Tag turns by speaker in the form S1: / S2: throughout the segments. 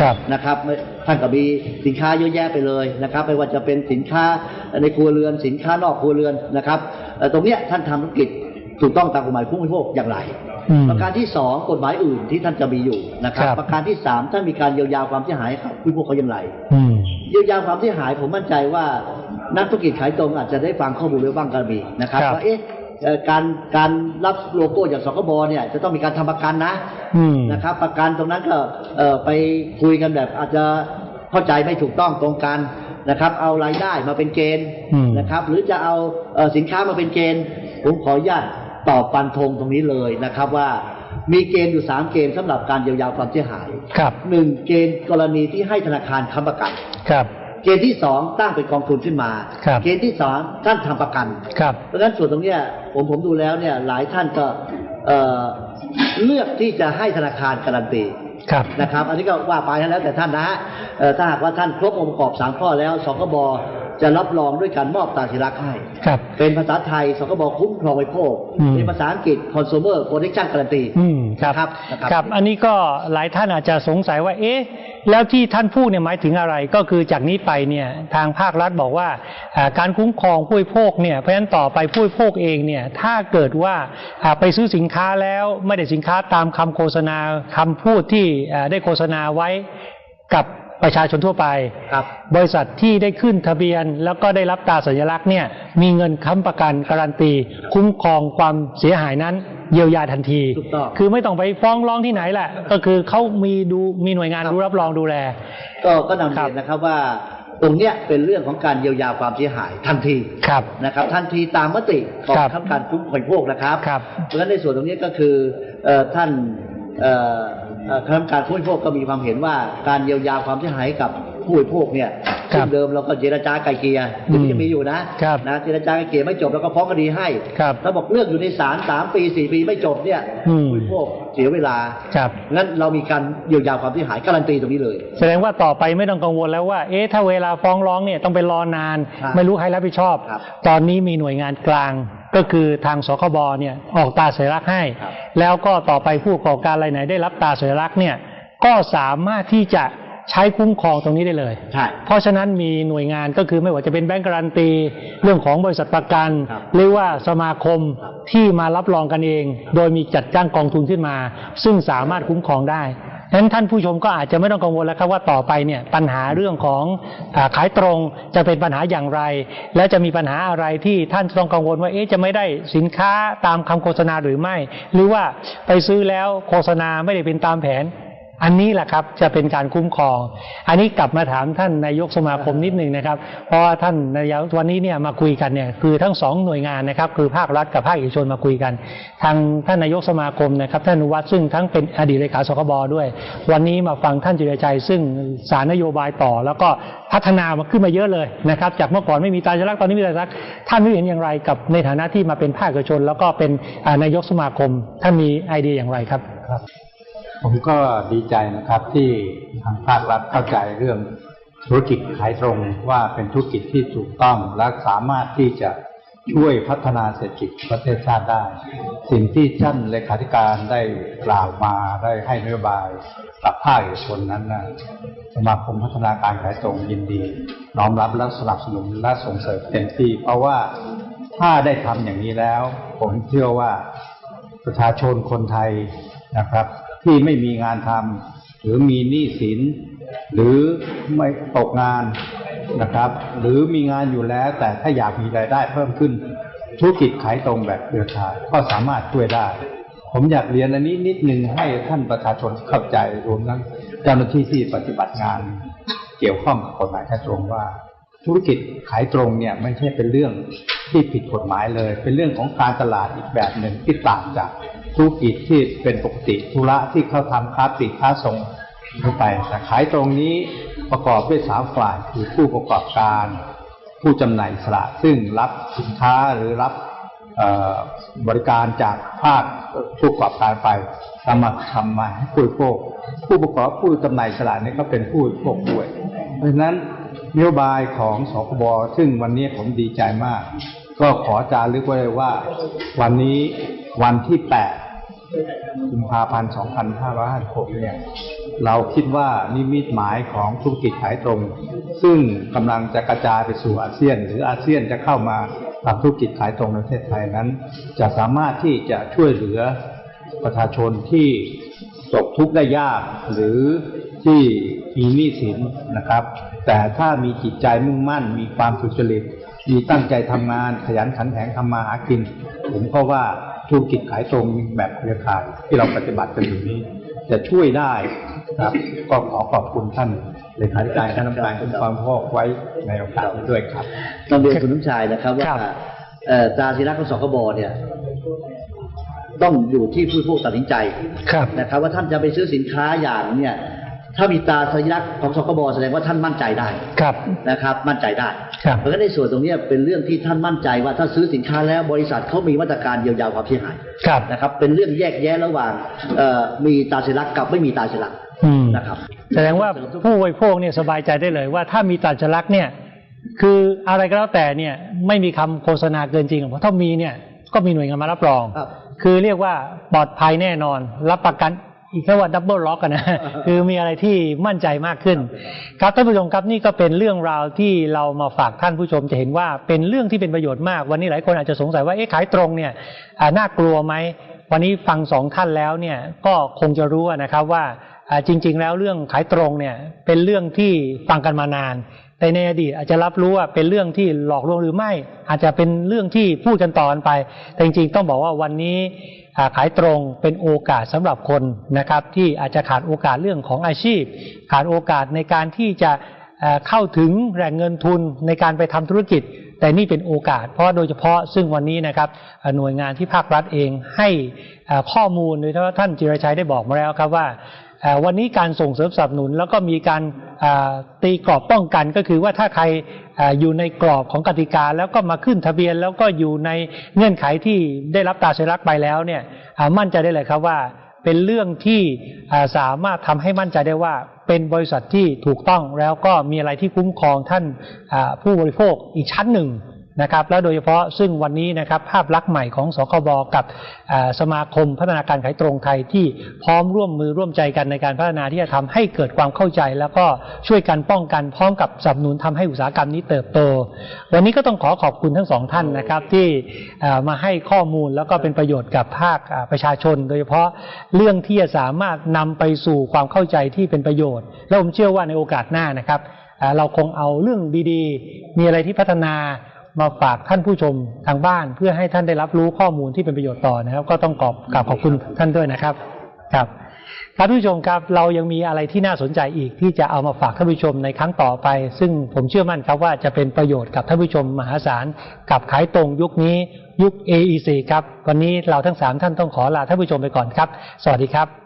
S1: ครับ
S2: นะครับไม่ท่านก็มีสินค้าเยอะแยะไปเลยนะครับ ไม่ว่าจะเป็นสินค้าในครัวเรือนสินค้านอกครัวเรือนนะครับเอ่อตรงเนี้ยท่านทำธุรกิจถูกต้องตามกฎหมายผู้บริโภคอย่างไร
S1: อืม
S2: ประการที่สองกฎหมายอื่นที่ท่านจะมีอยู่นะครับ
S1: ครับ
S2: ประการที่สามท่านมีการเยียวยาความเสียหายให้กับผู้บริโภคเขาอย่างไร
S1: อืม
S2: เยียวยาความเสียหายผมมั่นใจว่านักธุรกิจขายตรงอาจจะได้ฟังข้อมูลไว้บ้างก็มีนะครับ
S1: ครับ
S2: ว่าเอ๊ะเอ่อ การการรับโลโก้จากสคบเนี่ย จะต้องมีการทำประกันนะ
S1: อืม
S2: นะครับ ประกันตรงนั้นก็เอ่อไปคุยกันแบบอาจจะเข้าใจไม่ถูกต้องตรงกันนะครับ เอารายได้มาเป็นเกณฑ์
S1: อืม
S2: นะครับ หรือจะเอาเอ่อสินค้ามาเป็นเกณฑ์ ผมขออนุญาตตอบฟันธงตรงนี้เลยนะครับว่ามีเกณฑ์อยู่สามเกณฑ์สำหรับการเยียวยาความเสียหาย
S1: ครับ
S2: หนึ่งเกณฑ์กรณีที่ให้ธนาคารค้ำประกัน
S1: ครับ
S2: เกณฑ์ที่สองตั้งเป็นกองทุนขึ้นมา
S1: ครับ
S2: เกณฑ์ที่สามท่านทำประกัน
S1: ครับ
S2: เพราะฉะนั้นส่วนตรงเนี้ยผมผมดูแล้วเนี่ยหลายท่านก็เอ่อเลือกที่จะให้ธนาคารการันตี
S1: ครับ
S2: นะครับ อันนี้ก็ว่าไปแล้วแต่ท่านนะฮะเอ่อถ้าหากว่าท่านครบองค์ประกอบสามข้อแล้วสคบ จะรับรองด้วยการมอบตราศิลักษณ์ให้
S1: ครับ
S2: เป็นภาษาไทยสคบคุ้มครองไว้โภค
S1: อืม
S2: เป็นภาษาอังกฤษ consumer protection guarantee
S1: อืมครับ
S2: นะครับนะครับ
S1: ครับ อันนี้ก็หลายท่านอาจจะสงสัยว่า เอ๊ะ แล้วที่ท่านพูดเนี่ยหมายถึงอะไร ก็คือจากนี้ไปเนี่ยทางภาครัฐบอกว่าอ่าการคุ้มครองผู้บริโภคเนี่ย เพราะฉะนั้นต่อไปผู้บริโภคเองเนี่ย ถ้าเกิดว่าอ่าไปซื้อสินค้าแล้วไม่ได้สินค้าตามคำโฆษณาคำพูดที่อ่าได้โฆษณาไว้กับ ประชาชนทั่วไป
S2: ครับ
S1: บริษัทที่ได้ขึ้นทะเบียน แล้วก็ได้รับตราสัญลักษณ์เนี่ยมีเงินค้ำประกันการันตี คุ้มครองความเสียหายนั้นเยียวยาทันที
S2: ถูกต้อง
S1: คือไม่ต้องไปฟ้องร้องที่ไหนแหละ ก็คือเขามีดูมีหน่วยงานรู้รับรองดูแล
S2: ก็ก็นำ
S1: ครั
S2: เรี
S1: บ
S2: ยนนะครับว่าตรงเนี้ยเป็นเรื่องของการเยียวยาความเสียหายทันที
S1: ครับ
S2: นะครับทันทีตามมติของ
S1: ครับ
S2: คณะกรรมการคุ้มครองผู้บริโภคนะครับ
S1: ครับ
S2: เพราะฉะนั้นในส่วนตรงนี้ก็คือเอ่อท่านเอ่อเอ่อ คณะกรรมการผู้บริโภคก็มีความเห็นว่าการเยียวยาความเสียหายกับผู้บริโภคเนี่ย
S1: ครับ
S2: ซึ่งเดิมเราก็เจรจาไกลเกลี่ย
S1: อืม
S2: ที่ยังมีอยู่นะครับนะเจรจาไกลเกลี่ยไม่จบแล้วก็ฟ้องคดีให้
S1: ครับ
S2: ถ้าบอกเรื่องอยู่ในศาลสามปีสี่ปีไม่จบเนี่ย
S1: อืม
S2: ผู้บริโภคเสียเวลา
S1: ครับ
S2: งั้นเรามีการเยียวยาความเสียหายการันตีตรงนี้เลย
S1: แสดงว่าต่อไปไม่ต้องกังวลแล้วว่า เอ๊ะถ้าเวลาฟ้องร้องเนี่ยต้องไปรอนาน
S2: ครับ
S1: ไม่รู้ใครรับผิดชอบ
S2: ครับ
S1: ตอนนี้มีหน่วยงานกลาง ก็คือทางสคบเนี่ยออกตราสัญลักษณ์ให้
S2: ครับ
S1: แล้วก็ต่อไปผู้ประกอบการรายไหนได้รับตราสัญลักษณ์เนี่ยก็สามารถที่จะใช้คุ้มครองตรงนี้ได้เลย
S2: ใช่
S1: เพราะฉะนั้นมีหน่วยงานก็คือไม่ว่าจะเป็นแบงก์การันตี เรื่องของบริษัทประกัน
S2: ครับ
S1: หรือว่าสมาคม
S2: ครับ
S1: ที่มารับรองกันเอง โดยมีจัดจ้างกองทุนขึ้นมา ซึ่งสามารถคุ้มครองได้ฉะ นั้นท่านผู้ชมก็อาจจะไม่ต้องกังวลแล้วครับว่าต่อไปเนี่ยปัญหาเรื่องของอขายตรงจะเป็นปัญหาอย่างไร และจะมีปัญหาอะไรที่ท่านต้องกังวลว่าเอ๊ะจะไม่ได้สินค้าตามคำโฆษณาหรือไม่ หรือว่าไปซื้อแล้วโฆษณาไม่ได้เป็นตามแผน อันนี้แหละครับจะเป็นการคุ้มครอง อันนี้กลับมาถามท่านนายกสมาคมนิดหนึ่งนะครับ เพราะว่าท่านนายกวันนี้เนี่ยมาคุยกันเนี่ยคือทั้งสองหน่วยงานนะครับ คือภาครัฐกับภาคเอกชนมาคุยกัน ทางท่านนายกสมาคมนะครับ ท่านอนุวัฒน์ซึ่งทั้งเป็นอดีตเลขาสคบด้วย วันนี้มาฟังท่านจิรชัยซึ่งสารนโยบายต่อ แล้วก็พัฒนามาขึ้นมาเยอะเลยนะครับ จากเมื่อก่อนไม่มีตาจลักษณ์ตอนนี้มีตาจลักษณ์ท่านไม่เห็นอย่างไรกับในฐานะที่มาเป็นภาคเอกชน แล้วก็เป็นอ่านายกสมาคมท่านมีไอเดียอย่างไรครับครับ
S3: ผมก็ดีใจนะครับที่ทางภาครัฐเข้าใจเรื่องธุรกิจขายตรงว่าเป็นธุรกิจที่ถูกต้องและสามารถที่จะช่วยพัฒนาเศรษฐกิจประเทศชาติได้ สิ่งที่ท่านเลขาธิการได้กล่าวมาได้ให้นโยบายกับภาคเอกชนนั้นนะสมาคมพัฒนาการขายตรงยินดี น้อมรับและสนับสนุนและส่งเสริมเต็มที่ เพราะว่าถ้าได้ทำอย่างนี้แล้ว ผมเชื่อว่าประชาชนคนไทยนะครับ ที่ไม่มีงานทำหรือมีหนี้สิน หรือไม่ตกงานนะครับ หรือมีงานอยู่แล้ว แต่ถ้าอยากมีรายได้เพิ่มขึ้น ธุรกิจขายตรงแบบเครือข่ายก็สามารถช่วยได้ ผมอยากเรียนอันนี้นิดนึงให้ท่านประชาชนเข้าใจรวมทั้งเจ้าหน้าที่ที่ปฏิบัติงานเกี่ยวข้องกับกฎหมายขายตรงว่าธุรกิจขายตรงเนี่ยไม่ใช่เป็นเรื่องที่ผิดกฎหมายเลย เป็นเรื่องของการตลาดอีกแบบหนึ่งที่ต่างจาก ธุรกิจที่เป็นปกติธุระที่เขาทำค้าปลีกค้าส่งทั่วไปแต่ขายตรงนี้ประกอบด้วยสามฝ่ายคือผู้ประกอบการ ผู้จำหน่ายอิสระซึ่งรับสินค้าหรือรับบริการจากภาคผู้ประกอบการไปทำมาทำมาให้ผู้บริโภคผู้ประกอบผู้จำหน่ายอิสระนี่ก็เป็นผู้บริโภคด้วย เพราะฉะนั้นนโยบายของสคบซึ่งวันนี้ผมดีใจมาก ก็ขอจารึกไว้เลยว่า วันนี้วันที่8 กุมภาพันธ์ 2556 เนี่ย เราคิดว่านิมิตหมายของธุรกิจขายตรง ซึ่งกำลังจะกระจายไปสู่อาเซียน หรืออาเซียนจะเข้ามาทำธุรกิจขายตรงในประเทศไทยนั้น จะสามารถที่จะช่วยเหลือประชาชนที่ตกทุกข์ได้ยาก หรือที่มีหนี้สินนะครับ แต่ถ้ามีจิตใจมุ่งมั่น มีความสุจริตมีตั้งใจทำงานขยันขันแข็งทำมาหากิน ผมก็ว่า ธุรกิจขายตรงแบบเครือข่ายที่เราปฏิบัติกันอยู่นี้ จะช่วยได้ครับ ก็ขอขอบคุณท่านเลขาธิการคณะกรรมการคุ้มครองผู้บริโภคไว้ในโอกาสนี้ด้วยครับ
S2: ต้องเรียนคุณนุ่มชายนะครับว่า
S1: ครับ
S2: เอ่อตราสีรักของสคบเนี่ย ต้องอยู่ที่ผู้บริโภคตัดสินใจ
S1: ครับ
S2: นะครับ ว่าท่านจะไปซื้อสินค้าอย่างเนี่ย ถ้ามีตราสัญลักษณ์ของสคบแสดงว่าท่านมั่นใจได้
S1: ครับ
S2: นะครับ มั่นใจได้
S1: ครับ
S2: เพราะฉะนั้นในส่วนตรงเนี้ยเป็นเรื่องที่ท่านมั่นใจว่าถ้าซื้อสินค้าแล้วบริษัทเขามีมาตรการเยียวยาความเสียหาย
S1: ครับ
S2: นะครับ เป็นเรื่องแยกแยะระหว่างเอ่อมีตราสัญลักษณ์กับไม่มีตราสัญลักษณ์
S1: อืม
S2: นะครับ
S1: แสดงว่าผู้บริโภคเนี่ยสบายใจได้เลยว่าถ้ามีตราสัญลักษณ์เนี่ยคืออะไรก็แล้วแต่เนี่ยไม่มีคำโฆษณาเกินจริงเพราะถ้ามีเนี่ยก็มีหน่วยงานมารับรอง
S2: ครับ
S1: คือเรียกว่าปลอดภัยแน่นอนรับประกัน อีกแค่ว่าดับเบิลล็อกกันนะ คือมีอะไรที่มั่นใจมากขึ้น ครับท่านผู้ชมครับนี่ก็เป็นเรื่องราวที่เรามาฝากท่านผู้ชมจะเห็นว่าเป็นเรื่องที่เป็นประโยชน์มาก วันนี้หลายคนอาจจะสงสัยว่าเอ๊ะขายตรงเนี่ยอ่าน่ากลัวไหมวันนี้ฟังสองท่านแล้วเนี่ยก็คงจะรู้นะครับว่าอ่าจริง ๆ แล้วเรื่องขายตรงเนี่ยเป็นเรื่องที่ฟังกันมานาน แต่ในอดีตอาจจะรับรู้ว่าเป็นเรื่องที่หลอกลวงหรือไม่ อาจจะเป็นเรื่องที่พูดกันต่อกันไป แต่จริงๆต้องบอกว่าวันนี้ขายตรงเป็นโอกาสสำหรับคนนะครับ ที่อาจจะขาดโอกาสเรื่องของอาชีพ ขาดโอกาสในการที่จะเข้าถึงแหล่งเงินทุนในการไปทำธุรกิจ แต่นี่เป็นโอกาส เพราะโดยเฉพาะซึ่งวันนี้นะครับหน่วยงานที่ภาครัฐเองให้ข้อมูลโดยเฉพาะท่านจิรชัยได้บอกมาแล้วครับว่าวันนี้การส่งเสริมสนับสนุนแล้วก็มีการ ตีกรอบป้องกันก็คือว่าถ้าใครออยู่ในกรอบของกติกาแล้วก็มาขึ้นทะเบียนแล้วก็อยู่ในเงื่อนไขที่ได้รับตราสัญลักษณ์ไปแล้วเนี่ยมั่นใจได้เลยครับว่าเป็นเรื่องที่สามารถทำให้มั่นใจได้ว่าเป็นบริษัทที่ถูกต้องแล้วก็มีอะไรที่คุ้มครองท่านผู้บริโภคอีกชั้นหนึ่ง นะครับแล้วโดยเฉพาะซึ่งวันนี้นะครับภาพลักษณ์ใหม่ของสคบกับสมาคมพัฒนาการขายตรงไทยที่พร้อมร่วมมือร่วมใจกันในการพัฒนาที่จะทำให้เกิดความเข้าใจ แล้วก็ช่วยกันป้องกันพร้อมกับสนับสนุนทำให้อุตสาหกรรมนี้เติบโต วันนี้ก็ต้องขอขอบคุณทั้งสองท่านนะครับที่มาให้ข้อมูลแล้วก็เป็นประโยชน์กับภาคประชาชน โดยเฉพาะเรื่องที่จะสามารถนำไปสู่ความเข้าใจที่เป็นประโยชน์ และผมเชื่อว่าในโอกาสหน้านะครับเราคงเอาเรื่องดีๆ มีอะไรที่พัฒนา มาฝากท่านผู้ชมทางบ้าน เพื่อให้ท่านได้รับรู้ข้อมูลที่เป็นประโยชน์ต่อนะครับ ก็ต้องขอบกราบขอบคุณท่านด้วยนะครับครับครับท่านผู้ชมครับเรายังมีอะไรที่น่าสนใจอีกที่จะเอามาฝากท่านผู้ชมในครั้งต่อไป ซึ่งผมเชื่อมั่นครับว่าจะเป็นประโยชน์กับท่านผู้ชมมหาศาลกับขายตรงยุคนี้ยุค AEC ครับวันนี้เราทั้งสามท่านต้องขอลาท่านผู้ชมไปก่อนครับ สวัสดีครับ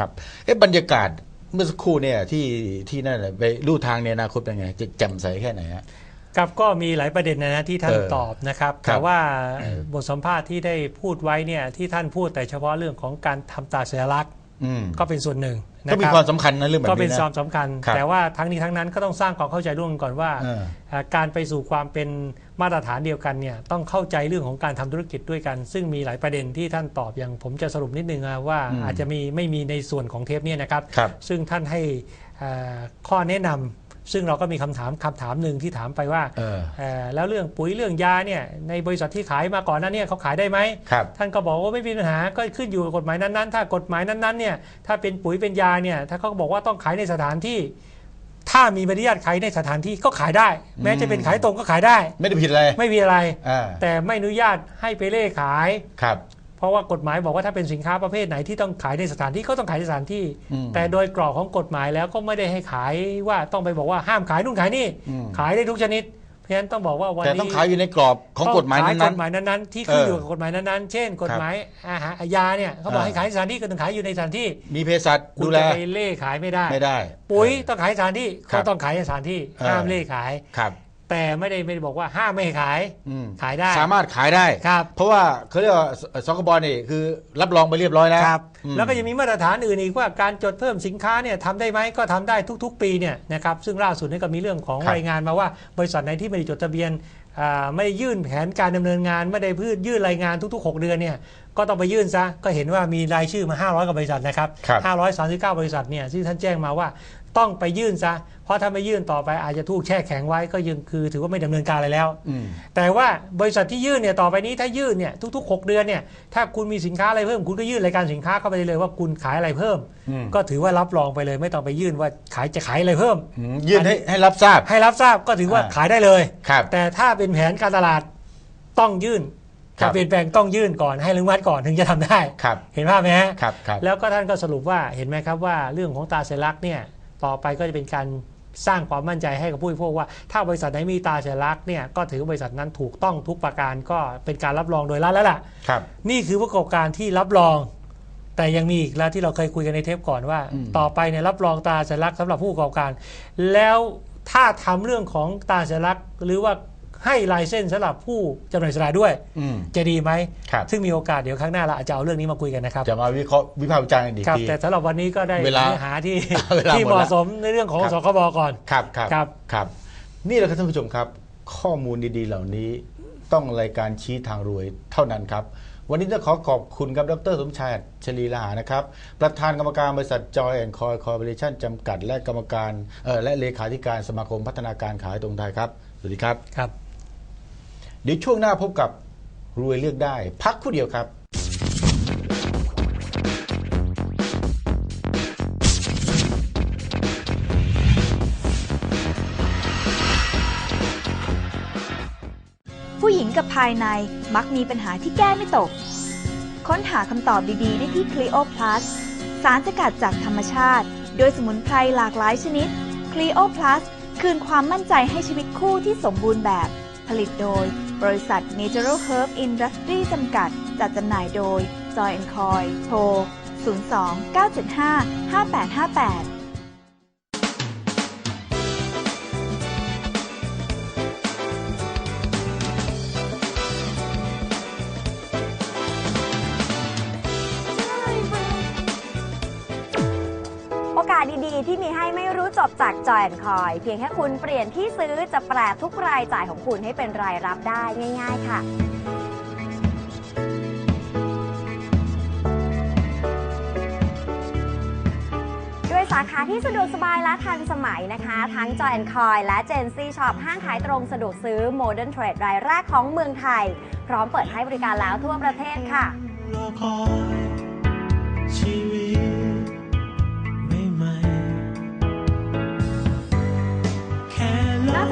S4: ครับเอ๊ะบรรยากาศเมื่อสักครู่เนี่ยที่ที่นั่นน่ะไปลู่ทางในอนาคตเป็นไงจะแจ่มใสแค่ไหนฮะ
S5: ครับก็มีหลายประเด็นนะนะที่ท่าน
S4: เออ
S5: ตอบนะครับ
S4: ครับ
S5: แต่ว่าบทสัมภาษณ์ที่ได้พูดไว้เนี่ยที่ท่านพูดแต่เฉพาะเรื่องของการทำตราสัญลักษณ์
S4: อืม
S5: ก็เป็นส่วนหนึ่งนะ
S4: ก็มี
S5: รับ
S4: ความสำคัญนะเรื่องแบบ
S5: ก็
S4: นี้
S5: เป็น
S4: นะ
S5: ความสำคัญ
S4: ครับ
S5: แต่ว่าทั้งนี้ทั้งนั้นก็ต้องสร้างความเข้าใจร่วมกันก่อนว่า
S4: เออ
S5: เอ่อการไปสู่ความเป็นมาตรฐานเดียวกันเนี่ยต้องเข้าใจเรื่องของการทำธุรกิจด้วยกัน ซึ่งมีหลายประเด็นที่ท่านตอบอย่างผมจะสรุปนิดนึงนะว่า
S4: อืม
S5: อาจจะมีไม่มีในส่วนของเทปเนี้นะครับ
S4: ครับ
S5: ซึ่งท่านให้เอ่อข้อแนะนำ ซึ่งเราก็มีคำถามคำถามหนึ่งที่ถามไปว่า
S4: เออ
S5: เอ่อแล้วเรื่องปุ๋ยเรื่องยาเนี่ยในบริษัทที่ขายมาก่อนหนั้นเนี่ยเขาขายได้ไหม
S4: ครับ
S5: ท่านก็บอกว่าไม่มีปัญหาก็ขึ้นอยู่กับกฎหมายนั้นๆ ถ้ากฎหมายนั้นๆเนี่ยถ้าเป็นปุ๋ยเป็นยาเนี่ยถ้าเขาบอกว่าต้องขายในสถานที่ถ้ามีใบอนุญาตขายในสถานที่ก็ขายได้ แม้จะเป็นขายตรงก็ขายได้
S4: ไม่ได้ผิดอะไร
S5: ไม่มีอะไร
S4: อ่า
S5: แต่ไม่อนุญาตให้ไปเล่ขาย
S4: ครับ
S5: เพราะว่ากฎหมายบอกว่าถ้าเป็นสินค้าประเภทไหนที่ต้องขายในสถานที่ก็ต้องขายในสถานที่
S4: อืม
S5: แต่โดยกรอบของกฎหมายแล้วก็ไม่ได้ให้ขายว่าต้องไปบอกว่าห้ามขายนู่นขายนี่
S4: อืม
S5: ขายได้ทุกชนิดเพราะฉะนั้นต้องบอกว่าวัน
S4: แต่
S5: นี้
S4: ต้องขายอยู่ในกรอบของกฎหมาย
S5: ต้
S4: นั้
S5: องข
S4: น
S5: กฎหมายนั้นๆที่ขึ้น
S4: เออ
S5: อ
S4: อ
S5: ยู่กับกฎหมายนั้นๆ เช่น กฎหมายอาหารยาเนี่ยเขาบอก
S4: อ่า
S5: ให้ขายในสถานที่ก็ต้องขายอยู่ในสถานที่
S4: ๆมีเภสัช
S5: คุ
S4: ดู
S5: ณ
S4: แล
S5: จะไปเล่ขายไม่ได้
S4: ไม่ได้
S5: ปุ๋ย
S4: เออ
S5: ต้องขายในสถานที่
S4: ครั
S5: ก็
S4: บ
S5: ต้องขายในสถานที่
S4: เออ
S5: ห้ามเล่ขาย
S4: ครับ
S5: แต่ไม่ได้ไม่ได้บอกว่าห้ามไม่ให้ขาย
S4: อืม
S5: ขายได้
S4: สามารถขายได้
S5: ครับ
S4: เพราะว่าเขาเรียกว่าสสคบนี่คือรับรองไปเรียบร้อยแล้ว
S5: ครับ
S4: อืม
S5: แล้วก็ยังมีมาตรฐานอื่นอีกว่าการจดเพิ่มสินค้าเนี่ยทำได้ไหมก็ทำได้ทุก ๆ ปีเนี่ยนะครับซึ่งล่าสุดนี่ก็มีเรื่องของ
S4: ครับ
S5: รายงานมาว่า บริษัทไหนที่ไม่ได้จดทะเบียนอ่าไม่ได้ยื่นแผนการดำเนินงานไม่ได้พืชยื่นรายงานทุก ๆ 6 เดือนเนี่ยก็ต้องไปยื่นซะก็เห็นว่ามีรายชื่อมา 500กว่าบริษัทนะครับ
S4: ครับ
S5: 539 บริษัทเนี่ยที่ท่านแจ้งมาว่า ต้องไปยื่นซะ เพราะถ้าไม่ยื่นต่อไปอาจจะถูกแช่แข็งไว้ก็ยังคือถือว่าไม่ดำเนินการอะไรแล้ว
S4: อืม
S5: แต่ว่าบริษัทที่ยื่นเนี่ยต่อไปนี้ถ้ายื่นเนี่ยทุก ๆ 6 เดือนเนี่ยถ้าคุณมีสินค้าอะไรเพิ่มคุณก็ยื่นรายการสินค้าเข้าไปเลยว่าคุณขายอะไรเพิ่ม
S4: อืม
S5: ก็ถือว่ารับรองไปเลย ไม่ต้องไปยื่นว่าขายจะขายอะไรเพิ่ม
S4: อืมยื่นให้ให้รับทราบ
S5: ให้รับทราบก็ถือว่า
S4: อ่า
S5: ขายได้เลย
S4: ครับ
S5: แต่ถ้าเป็นแผนการตลาดต้องยื่น
S4: ครั
S5: จะ
S4: บ
S5: เปลี่ยนแปลงต้องยื่นก่อนให้อนุมัติก่อนถึงจะทำได้
S4: ครับ
S5: เห็นภาพไหมฮะ
S4: ครับครับ
S5: แล้วก็ท่านก็สรุปว่าเห็นไหมครับว่าเรื่องของตาเซลักษณ์เนี่ย ต่อไปก็จะเป็นการสร้างความมั่นใจให้กับผู้บริโภคว่า ถ้าบริษัทไหนมีตาเซลักษณ์เนี่ยก็ถือว่าบริษัทนั้นถูกต้องทุกประการก็เป็นการรับรองโดยรัฐแล้วล่ะ
S4: ครับ
S5: นี่คือผู้ประกอบการที่รับรอง แต่ยังมีอีกแล้วที่เราเคยคุยกันในเทปก่อนว่า
S4: อืม
S5: ต่อไปเนี่ยรับรองตาสัญลักษณ์สำหรับผู้ประกอบการ แล้วถ้าทำเรื่องของตาสัญลักษณ์หรือว่า ให้ลายเส้นสำหรับผู้จำหน่ายสลากด้วย
S4: อืม
S5: จะดีไหม
S4: ครับ
S5: ซึ่งมีโอกาสเดี๋ยวครั้งหน้าเราอาจจะเอาเรื่องนี้มาคุยกันนะครับ
S4: จะมาวิเคราะห์วิพากษ์วิจารณ์กันอีก
S5: ครับ
S4: ที
S5: แต่สำหรับวันนี้ก็ได้
S4: เวลา
S5: เนื้อหาที่
S4: เวลา
S5: ที่
S4: หมด
S5: เหมาะ
S4: แล้ว
S5: สมในเรื่องของ
S4: ครับ
S5: สคบก่อน
S4: ครับครับ
S5: ครับ
S4: ครับ นี่แหละครับท่านผู้ชมครับ ข้อมูลดีๆ เหล่านี้ต้องรายการชี้ทางรวยเท่านั้นครับ วันนี้ต้องขอขอบคุณครับดรสมชายอัจฉรีลาหานะครับ ประธานกรรมการบริษัทจอยแอนคอยคอร์ปอเรชั่นจำกัด และกรรมการเอ่อและเลขาธิการสมาคมพัฒนาการขายตรงไทยครับ สวัสดีครับ
S5: ครับ
S4: เดี๋ยวช่วงหน้าพบกับรวยเลือกได้ พักคู่เดียวครับ
S6: ผู้หญิงกับภายในมักมีปัญหาที่แก้ไม่ตก ค้นหาคำตอบดีๆ ได้ที่ Clio Plus สารสกัดจากธรรมชาติ โดยสมุนไพรหลากหลายชนิด Clio Plus คืนความมั่นใจให้ชีวิตคู่ที่สมบูรณ์แบบ ผลิตโดย บริษัท Natural Herb Industry จำกัด จัดจำหน่ายโดย Joy Coy โทร 02 975 5858
S7: โอกาสดีๆที่มี จบจากจอยแอนคอยเพียงแค่คุณเปลี่ยนที่ซื้อจะแปลทุกรายจ่ายของคุณให้เป็นรายรับได้ง่าย ๆ ค่ะด้วยสาขาที่สะดวกสบายและทันสมัยนะคะ ทั้ง Joy Coy และ Gen C Shop ห้างขายตรงสะดวกซื้อ Modern Trade รายแรกของเมืองไทย พร้อมเปิดให้บริการแล้วทั่วประเทศค่ะ
S8: รอคอยชีวิต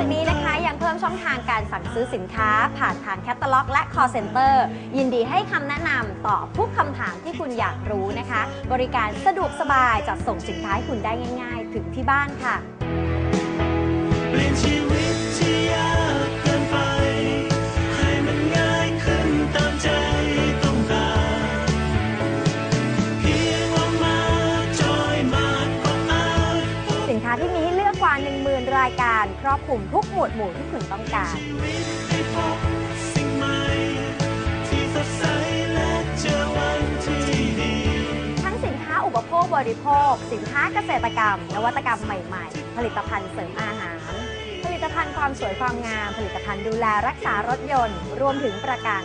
S7: จากนี้นะคะยังเพิ่มช่องทางการสั่งซื้อสินค้า ผ่านทางแคตตาล็อก และ call center ยินดีให้คำแนะนำตอบทุกคำถามที่คุณอยากรู้นะคะ บริการสะดวกสบายจัดส่งสินค้าให้คุณได้ง่าย ๆ ถึงที่บ้านค่ะ ครอบคลุมทุกหมวดหมู่ที่คุณต้องการ
S8: ชีวิตได้พบสิ่งใหม่ที่สดใสและเจอวันที่ดี
S7: ทั้งสินค้าอุปโภคบริโภค สินค้าเกษตรกรรม นวัตกรรมใหม่ๆ ผลิตภัณฑ์เสริมอาหาร ผลิตภัณฑ์ความสวยความงาม ผลิตภัณฑ์ดูแลรักษารถยนต์ รวมถึงประกัน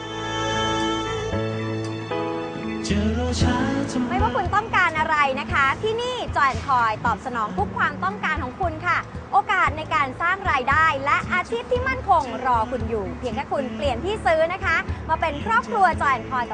S8: จะรอช้าทำไม
S7: ไม่ว่าคุณต้องการอะไรนะคะ ที่นี่จอยคอยตอบสนองทุกความต้องการของคุณค่ะ โอกาสในการสร้างรายได้ และอาชีพที่มั่นคงรอคุณอยู่ เพียงแค่คุณเปลี่ยนที่ซื้อนะคะ มาเป็นครอบครัวจอยคอยกับ